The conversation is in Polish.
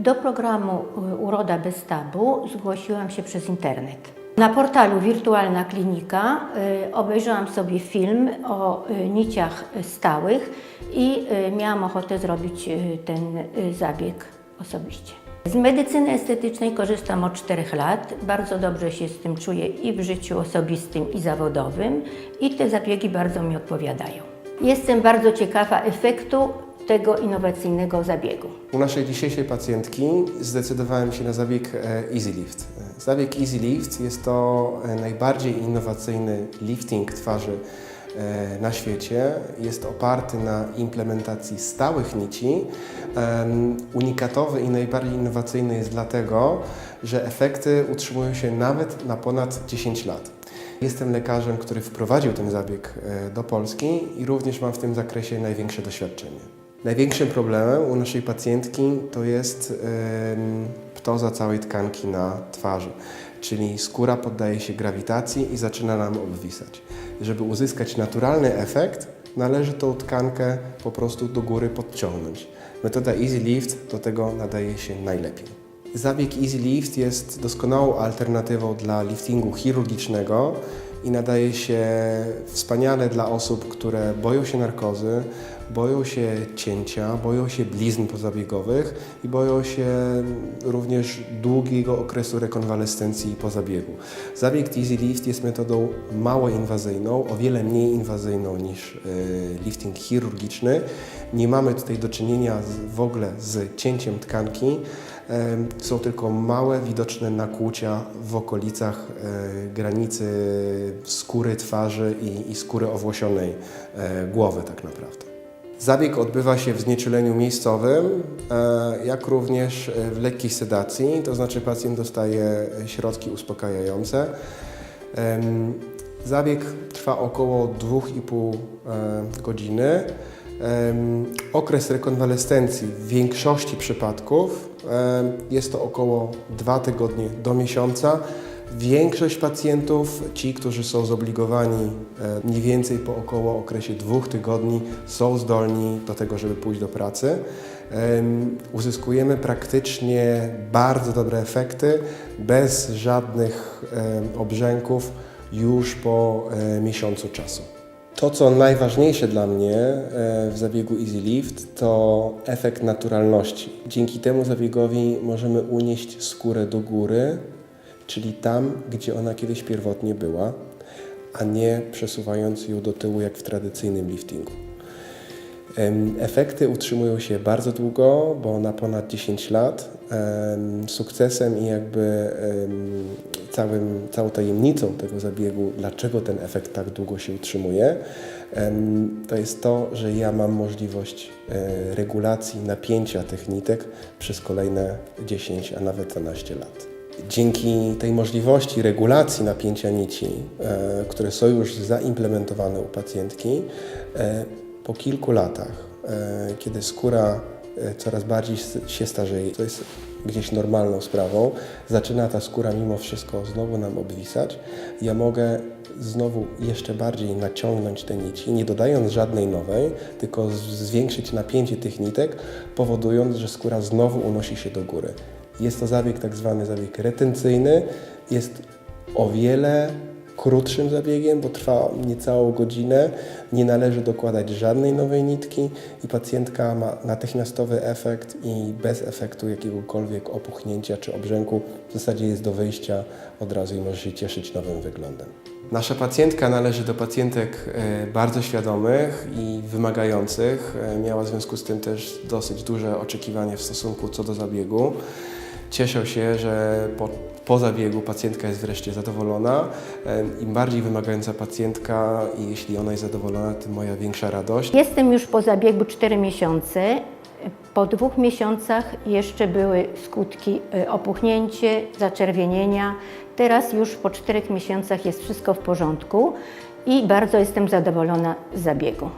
Do programu y, Uroda bez tabu zgłosiłam się przez internet. Na portalu Wirtualna Klinika y, obejrzałam sobie film o y, niciach stałych i miałam ochotę zrobić ten zabieg osobiście. Z medycyny estetycznej korzystam od 4 lat. Bardzo dobrze się z tym czuję i w życiu osobistym, i zawodowym, i te zabiegi bardzo mi odpowiadają. Jestem bardzo ciekawa efektu tego innowacyjnego zabiegu. U naszej dzisiejszej pacjentki zdecydowałem się na zabieg e, Easy Lift. E, Zabieg Easy Lift jest to e, najbardziej innowacyjny lifting twarzy na świecie. Jest oparty na implementacji stałych nici. Unikatowy i najbardziej innowacyjny jest dlatego, że efekty utrzymują się nawet na ponad 10 lat. Jestem lekarzem, który wprowadził ten zabieg do Polski i również mam w tym zakresie największe doświadczenie. Największym problemem u naszej pacjentki to jest ptoza całej tkanki na twarzy, czyli skóra poddaje się grawitacji i zaczyna nam obwisać. Żeby uzyskać naturalny efekt, należy tą tkankę po prostu do góry podciągnąć. Metoda Easy Lift do tego nadaje się najlepiej. Zabieg Easy Lift jest doskonałą alternatywą dla liftingu chirurgicznego i nadaje się wspaniale dla osób, które boją się narkozy, boją się cięcia, boją się blizn pozabiegowych i boją się również długiego okresu rekonwalescencji po zabiegu. Zabieg Easy Lift jest metodą mało inwazyjną, o wiele mniej inwazyjną niż e, lifting chirurgiczny. Nie mamy tutaj do czynienia w ogóle z cięciem tkanki. Em, Są tylko małe, widoczne nakłucia w okolicach e, granicy skóry twarzy i, i skóry owłosionej e, głowy tak naprawdę. Zabieg odbywa się w znieczuleniu miejscowym, e, jak również e, w lekkiej sedacji, to znaczy pacjent dostaje środki uspokajające. Zabieg trwa około 2,5 e, godziny. Okres rekonwalescencji w większości przypadków jest to około 2 tygodnie do miesiąca. Większość pacjentów, ci, którzy są zobligowani e, mniej więcej po około okresie dwóch tygodni, są zdolni do tego, żeby pójść do pracy. Em, Uzyskujemy praktycznie bardzo dobre efekty bez żadnych obrzęków już po e, miesiącu czasu. To, co najważniejsze dla mnie e, w zabiegu Easy Lift, to efekt naturalności. Dzięki temu zabiegowi możemy unieść skórę do góry, czyli tam, gdzie ona kiedyś pierwotnie była, a nie przesuwając ją do tyłu, jak w tradycyjnym liftingu. Efekty utrzymują się bardzo długo, bo na ponad 10 lat. Em, Sukcesem i jakby całym, całą tajemnicą tego zabiegu, dlaczego ten efekt tak długo się utrzymuje, to jest to, że ja mam możliwość e, regulacji napięcia tych nitek przez kolejne 10, a nawet 12 lat. Dzięki tej możliwości regulacji napięcia nici, e, które są już zaimplementowane u pacjentki, e, po kilku latach, e, kiedy skóra coraz bardziej się starzeje, to jest gdzieś normalną sprawą, zaczyna ta skóra mimo wszystko znowu nam obwisać, ja mogę znowu jeszcze bardziej naciągnąć te nici, nie dodając żadnej nowej, tylko zwiększyć napięcie tych nitek, powodując, że skóra znowu unosi się do góry. Jest to zabieg tak zwany zabieg retencyjny, jest o wiele krótszym zabiegiem, bo trwa niecałą godzinę, nie należy dokładać żadnej nowej nitki i pacjentka ma natychmiastowy efekt i bez efektu jakiegokolwiek opuchnięcia czy obrzęku w zasadzie jest do wyjścia od razu i może się cieszyć nowym wyglądem. Nasza pacjentka należy do pacjentek e, bardzo świadomych i wymagających. E, Miała w związku z tym też dosyć duże oczekiwania w stosunku co do zabiegu. Cieszę się, że po, po zabiegu pacjentka jest wreszcie zadowolona. Im bardziej wymagająca pacjentka i jeśli ona jest zadowolona, tym moja większa radość. Jestem już po zabiegu 4 miesiące. Po dwóch miesiącach jeszcze były skutki y, opuchnięcie, zaczerwienienia. Teraz już po czterech miesiącach jest wszystko w porządku i bardzo jestem zadowolona z zabiegu.